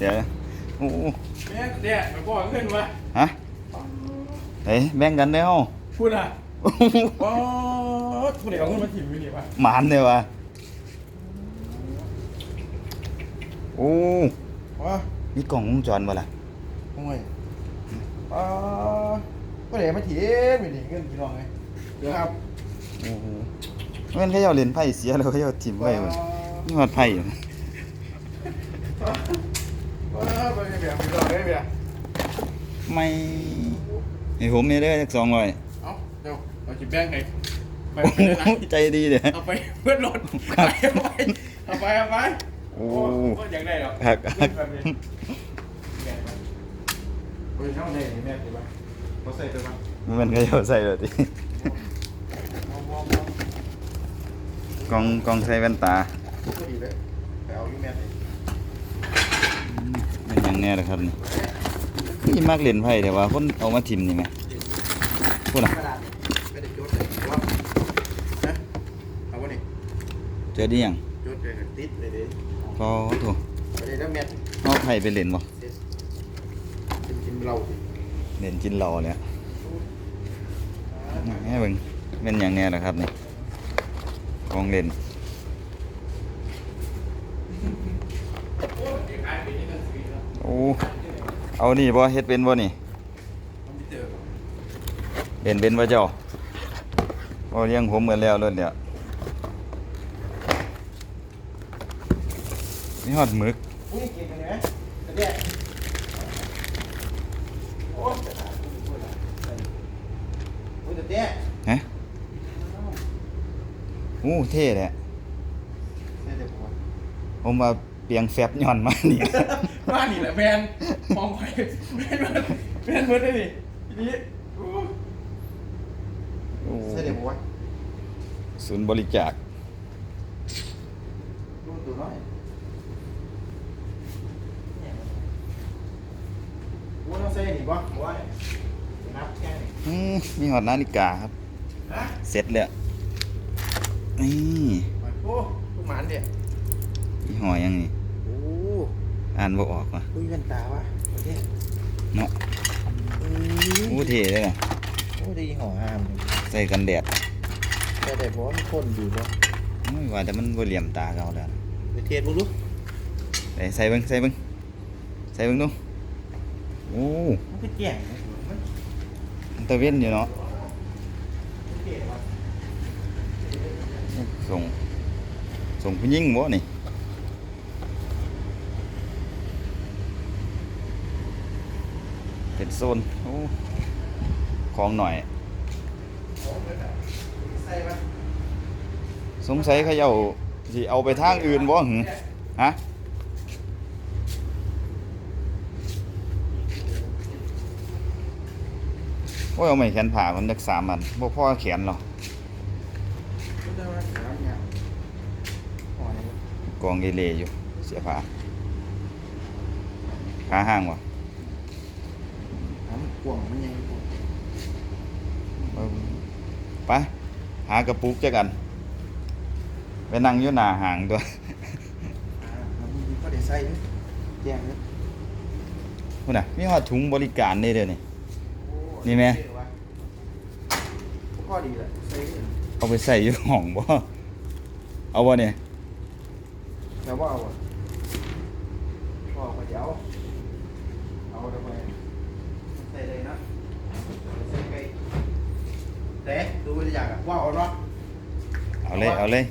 เดี๋ยวโอ้แม่เนี่ยมาบอกเงินวะฮะเฮ้ยแบ่งกันเด้อพูดอะอ๋อพูดเดี๋ยวเอาเงินมาถิ่มอยู่นี่วะหมานเลยวะโอ้ว้ามีกล่องวงจรบ่ล่ะโอ้ยอ๋อพูดเดี๋ยวมาถิ่มอยู่นี่เงินพี่น้องไงเดี๋ยวครับโอ้โหแม่นเขาเจ้าเล่นไพ่เสียแล้วเขาเจ้าถิ่มไว้เว้ยนี่ฮอดไพ่อยู่ว้าไป เบียร์พี่น้องได้เบียร์ไม่ให้ผมนี่เด้อจัก200เอาเดี๋ยวเราจะแบ่งไงไปโอ้ไปเลยนะโหใจดีเด้อเอาไปเพื่อนรถครับไปเอาไปเอาไปโอ้ก็อยากได้หรอครับเงินแบบนี้แบ่งไปโอ้ยน้องได้แม่ดีป่ะเขาใส่ตัวป่ะมันเขาเจ้าใส่แล้วติเอาเอาเอากล่องกล่องใส่แว่นตาก็ดีเลยไปเอาอยู่แม่ เลยเป็นหยังแน่ละครับนี่นี่มากเล่นไพ่แต่ว่าคนเอามาถิ่มนี่แหมพูดนะกระดาษได้จดเลยว่านะเอาวะนี่เจอดียังเลยติดเลยดิก็ถไปเลยแล้วแม่เอาไพ่ไปเล่นบ่กินกินเราสิเล่นกินเหล้าเนี่ยแม่เบิ่งเป็นหยังแน่ละครับนี่ของเล่น อ้เอานี่บ่เฮ็ดเป็นบ่นี่เป็นเป็นบ่เจ้าบ่เลี้ยงผมกันแล้วเลิศแล้วมีฮอดหมึกอุ้ยกินกันไหมแต่เนี่ยโอ้จะตายโอ้ยแต่เนี่ยฮะโอ้เท่แหละเสียแต่ปวดผมว่า เปียงแฟบย่อนมานี่ บ้านนี่แหละแมนมองไปแมนมันแมนมันได้ดิทีนี้โอ้โอ้เสียแต่ปวดศูนย์บริจาคดูตัวน้อยโอ้ต้องใส่นี่บ่โอ้ยนับแค่นี้อืมมีหอดนาฬิกาครับฮะเสร็จแล้วนี่โอ้ลูกหมานเดี่ยมีหอยังนี่โอ้อ่านบ่ออกว่ะคุยกันตาวะโอเคเนาะอืโอ้เท่เลยน่ะโอ้ดีห่อห้ามใส่กันแดดแต่แต่บอกว่ามันคนดีบ่โอ้ยว่าแต่มันบ่เหลี่ยมตาเขาแล้วนะไปเทียนบุรุษใส่ใส่เบิ่งใส่เบิ่งใส่เบิ่งดูโอ้มันก็แจ้งนะมันมันตะเว้นอยู่เนาะเท่ว่ะส่งส่งผู้หญิงบ่นี่ เป็นโซนอของหน่อย สงสัยเขาเจ้าสิเอาไปทางอื่นบ่หึฮะโอ้ยเอาไม่แขนผ่ามันจักสามอันบ่พอแขนหรอกก็ได้ว่าสามอย่างห่อนี่บ่กองเอเลอยู่ เสียผ้าขาห้างวะ กวงมันยังกวงไปหากระปุกเจักกันไปนั่งอยู่หน้าห่างตัวอ่ามันมีก็ได้ใส่เด้อแจ้งเด้อพุ่นน่ะมีฮอดถุงบริการนี่เด้อนี่โอ้นี่แม่เท่ว่ะข้อดีแหละใส่เอเอาไปใส่อยู่ห้องบ่เอาบ่เนี่ยแต่ว่าเอาอะพ่อก็จะเอาเอาเดี๋ยวไปเลยนะใส่ไก่ แต่ดูไปอยากอะว่าเอาเนาะเอาเลยเอาเลย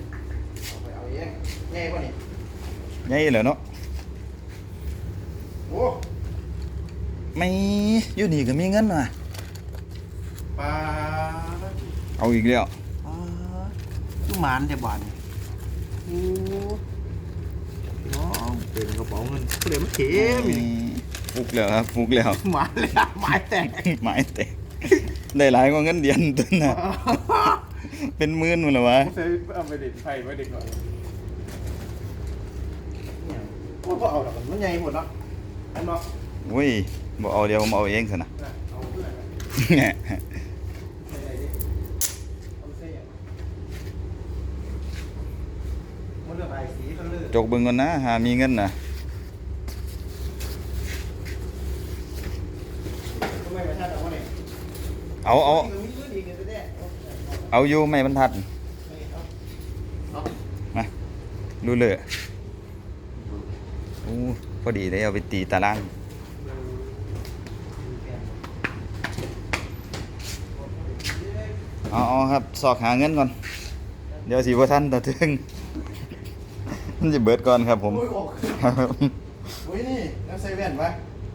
เอาไปเอาเองง่ายกว่านี่ใหญ่แล้วเนาะโอ้ไม่อยู่นี่ก็มีเงินว่ะปลาเอาอีกแล้วปลาลูกหมานแต่บานโอ้พี่น้ องเป็นกระเป๋าเงินเดี๋ยวมันเข็มอีกฟุกแล้วครับฟุกแล้วหมานเลยอะหมายแตกหมายแตกได้หลายกว่าเงินเดือนตัวน่ะเป็นหมื่นหมดแล้ววะผมซื้อเอาไปเด็ดไผ่ไว้เด็กหน่อยเนี่ยโอ้พอเอาหรอกมันใหญ่หมดเนาะอันเนาะโอ้ยบ่เอาเดี๋ยวผมเอาเองซะนะน่ะเอาเพื่อนอะใส่อะไรดิเอาเส้นอย่างมันเลือกลายสีมันเลือกจกเบิ่งก่อนนะหามีเงินน่ะ เอาเอามีมือดีกันแท้เอาอยู่ไม่บรรทัดเอาเอามาดูเลยอู้พอดีเลยเอาไปตีตารางเอาเอาครับ สอกหาเงินก่อน เดี๋ยวสิบ่ทันต่อถึงมันจะเบิดก่อนครับผมโอ้ยออกครับโอ้ยนี่แล้วใส่แว่นปะ